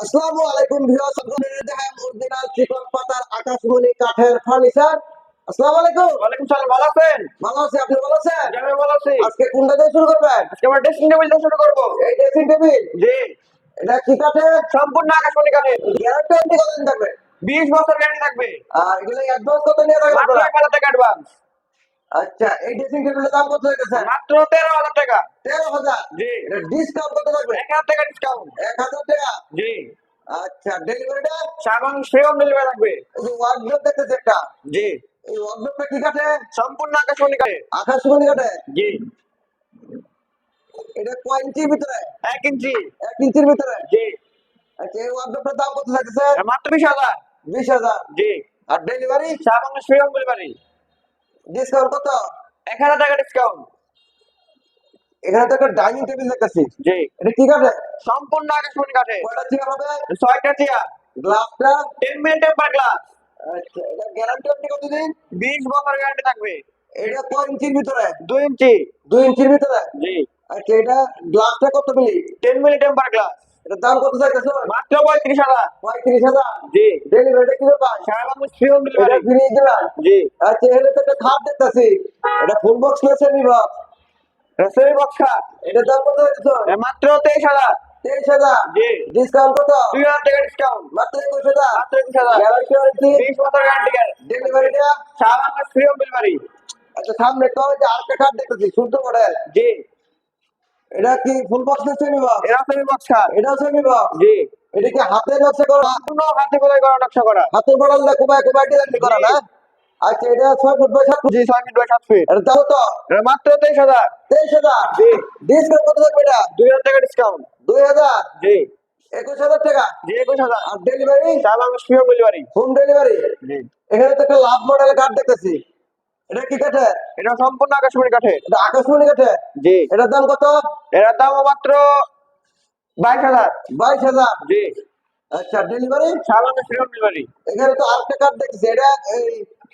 আসসালামু আলাইকুম ভিউয়ার্স আপনাদের দেখায় অরিজিনাল চিকন পাতার আকাশমণি কাঠের ফার্নিচার। আসসালামু আলাইকুম। ওয়ালাইকুম সালাম ভালো আছেন? ভালো আছি আপনি ভালো আছেন? আমি ভালো আছি। আজকে কোনটা দিয়ে শুরু করবেন? আজকে আমরা ড্রেসিং টেবিল দিয়ে শুরু করব। এই ড্রেসিং টেবিল জি। এটা কি কাঠের? সম্পূর্ণ আকাশমণি কাঠে গ্যারান্টি কতদিন থাকবে? বিশ বছর গ্যারান্টি থাকবে। আর এগুলো অ্যাডভান্স কত নিয়ে থাকবে মাত্র আপনারা? এক হাজার টাকা অ্যাডভান্স আচ্ছা এই ড্রেসিং টেবিলের দাম কত হয়ে গেছে মাত্র তেরো হাজার টাকা। তেরো হাজার? জি। এটা ডিসকাউন্ট কত থাকবে? এক হাজার টাকা ডিসকাউন্ট এক হাজার টাকা? জি। আচ্ছা ডেলিভারিটা সাবান হোম ডেলিভারি ওয়ার্ডরোব দেখতেছি একটা। জি। এই ওয়ার্ডরোবটা কি কাঠে সম্পূর্ণ আকাশমণি কাঠে আকাশমণি কাঠে জি। এটা কয় ইঞ্চির ভিতরে? এক ইঞ্চি। এক ইঞ্চির ভিতরে? জি। আচ্ছা এই ওয়ার্ডরোবটার দাম কত থাকতেছে? মাত্র বিশ হাজার। বিশ হাজার। জি। আর ডেলিভারি সাবান হোম ডেলিভারি ডিসকাউন্ট কত? এক হাজার টাকা ডিসকাউন্ট এখানে তো একটা ডাইনিং টেবিল দেখতেছি। জি। এটা কি কাঠে সম্পূর্ণ আকাশমণি কাঠে কয়টা চেয়ার হবে? ছয়টা চেয়ার গ্লাসটা টেন মিনিট টেম্পার গ্লাস আচ্ছা এটা গ্যারান্টি আপনি কতদিন? বিশ বছর গ্যারান্টি থাকবে। এটা কয় ইঞ্চির ভিতরে? দুই ইঞ্চি। দুই ইঞ্চির ভিতরে? জি। আচ্ছা এটা গ্লাসটা কত মিলি? টেন মিনিট টেম্পার গ্লাস এটার দাম কত চাইতেছো? মাত্র পঁয়ত্রিশ হাজার। পঁয়ত্রিশ হাজার? জি। ডেলিভারিটা কি ব্যাপার? সারা বাংলাদেশ হোম ডেলিভারি ফিরিয়ে দিলাম। জি। আচ্ছা এখানে তো একটা খাট দেখতেছি। এটা ফুল বক্স না সেমি বক্স রসের বক্স খাট। এটার দাম কত হয়েছে মাত্র তেইশ হাজার। তেইশ হাজার? জি। ডিসকাউন্ট কত? দুই হাজার টাকা ডিসকাউন্ট মাত্র একুশ হাজার? মাত্র একুশ হাজার। গ্যারান্টি ওয়ারেন্টি বিশ বছর গ্যারান্টি ডেলিভারিটা সারা বাংলাদেশ ফ্রি হোম ডেলিভারি আচ্ছা সামনে তো ওই যে আরেকটা খাট দেখতেছি শুদ্ধ মডেল জি। এটা কি ফুল বক্স না সেমি বক্স এরা সেমি বক্স এটাও সেমি বক্স জি। এটা কি হাতে নকশা করা? হাতে খোদাই করা নকশা করা। বড়াল না কোবাই ডিজাইন করা না? আচ্ছা এটা ছয় ফুট বাই সাত ফুট? জি ছয় ফিট বাই সাত ফিট। এটা দাম তো। এটা মাত্র তেইশ হাজার। তেইশ হাজার? জি। ডিসকাউন্ট কত থাকবে এটা? দুই হাজার টাকা ডিসকাউন্ট দুই হাজার? জি। একুশ হাজার টাকা? জি একুশ হাজার। আর delivery home delivery home delivery জি। এখানে তো একটা লাভ মডেল কার্ড দেখতেছি। এটা কি কাঠে এটা সম্পূর্ণ আকাশমণি কাঠে এটা আকাশমণি কাঠে জি। এটার দাম কত? এটার দাম মাত্র বাইশ হাজার। বাইশ হাজার? জি। আচ্ছা ডেলিভারি সারা ডেলিভারি এখানে তো আরেকটা কার্ড দেখতেছি এটা এই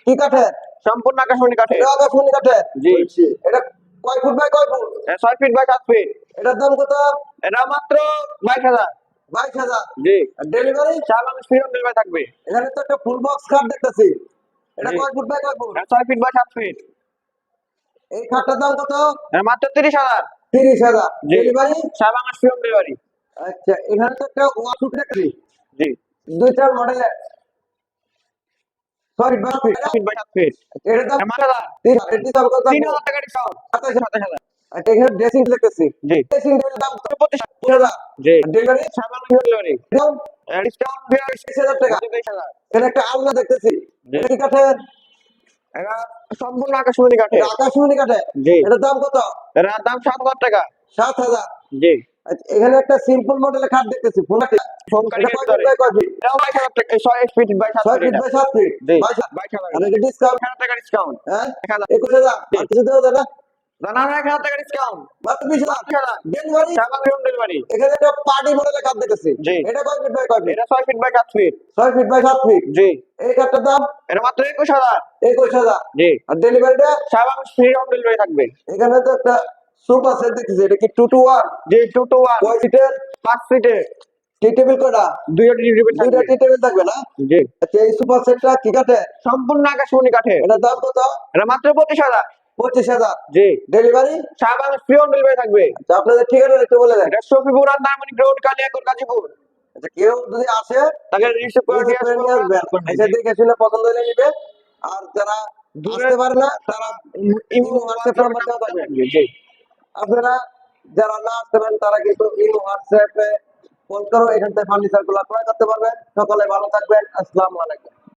কি কাঠে সম্পূর্ণ আকাশমণি কাঠে এটা আকাশমণি কাঠে জি। এটা কয় ফুট বাই কয় ফুট? ছয় ফিট বাই সাত ফিট। এটার দাম কত? এটা মাত্র বাইশ হাজার। বাইশ হাজার। জি। ডেলিভারি সারা ডেলিভারি থাকবে। এখানে তো একটা ফুল বক্স কার্ড দেখতেছি। এটা কয় ফুট বাই কয় ফুট? ছয় ফিট বাই সাত ফিট। এই খাটটার দাম কত মাত্র তিরিশ হাজার। তিরিশ হাজার। ডেলিভারি? সারা বাংলাদেশ ফ্রি ডেলিভারি আচ্ছা এখানে তো একটা ওয়াশুট দেখছি। জি। দুই চার মডেলের সরি বাস ফিট ফিট বাই সাত ফিট। এটার দাম এটা হাজার। তিন দাম কত তিন হাজার টাকা ডিসকাউন্ট সাতাশ সাতাশ হাজার। আচ্ছা এখানে ড্রেসিং দেখতেছি। জি। ড্রেসিং টেবিলের দাম পঁচিশ হাজার। জি। ডেলিভারি সারা বাংলাদেশ ডেলিভারি একটা আলনা দেখতেছি। কাঠের? সম্পূর্ণ আকাশমণি কাঠে আকাশমণি কাঠে এটার দাম কত? এটার দাম সাত হাজার টাকা। সাত হাজার? জি। আচ্ছা এখানে একটা সিম্পল মডেলের খাট দেখতেছি ডিসকাউন্ট টাকা ডিসকাউন্ট হ্যাঁ? একুশ হাজার? কিছু দেওয়া না? না না এক হাজার টাকা ডিসকাউন্ট মাত্র বিশ হাজার ডেলিভারি? সারা হোম ডেলিভারি। এখানে একটা পার্টি মডেলের খাট দেখতেছি জি। এটা কয় ফিট বাই কয় ফিট? এটা ছয় ফিট বাই সাত ফিট। ছয় ফিট বাই সাত ফিট? জি। এই খাটটার দাম? এটা মাত্র একুশ হাজার। একুশ হাজার। জি। আর ডেলিভারিটা? সারা ফ্রি হোম ডেলিভারি থাকবে। এখানে তো একটা সোফা সেট দেখতেছি। এটা কি টু টু ওয়ান? জি টু টু ওয়ান। কয় ফিটের পাঁচ ফিটে টি টেবিল কটা দুইটা টিভি দুইটা টি টেবিল থাকবে না? জি। আচ্ছা এই সোফা সেটটা কি কাঠে সম্পূর্ণ আকাশমণি কাঠে এটার দাম কত? এটা মাত্র পঁচিশ হাজার। পঁচিশ হাজার। জি। ডেলিভারি ফ্রি থাকবে। আচ্ছা আপনাদের ঠিকানা একটু বলে দেন। শফিপুর আর রোড কালিয়াকুর গাজীপুর। আচ্ছা কেউ যদি আসে তাকে রিসিভ করে দিয়ে আসবেন। এসে দেখে শুনে পছন্দ হলে নিবে। আর যারা দূরে- আসতে পারে না তারা ইমো হোয়াটসঅ্যাপ নাম্বার দেওয়া থাকবে জি। আপনারা যারা না আসতে পারেন তারা কিন্তু ইমো হোয়াটসঅ্যাপে ফোন করো এখান থেকে ফার্নিচারগুলো ক্রয় করতে পারবেন। সকলে ভালো থাকবেন। আসসালামু আলাইকুম।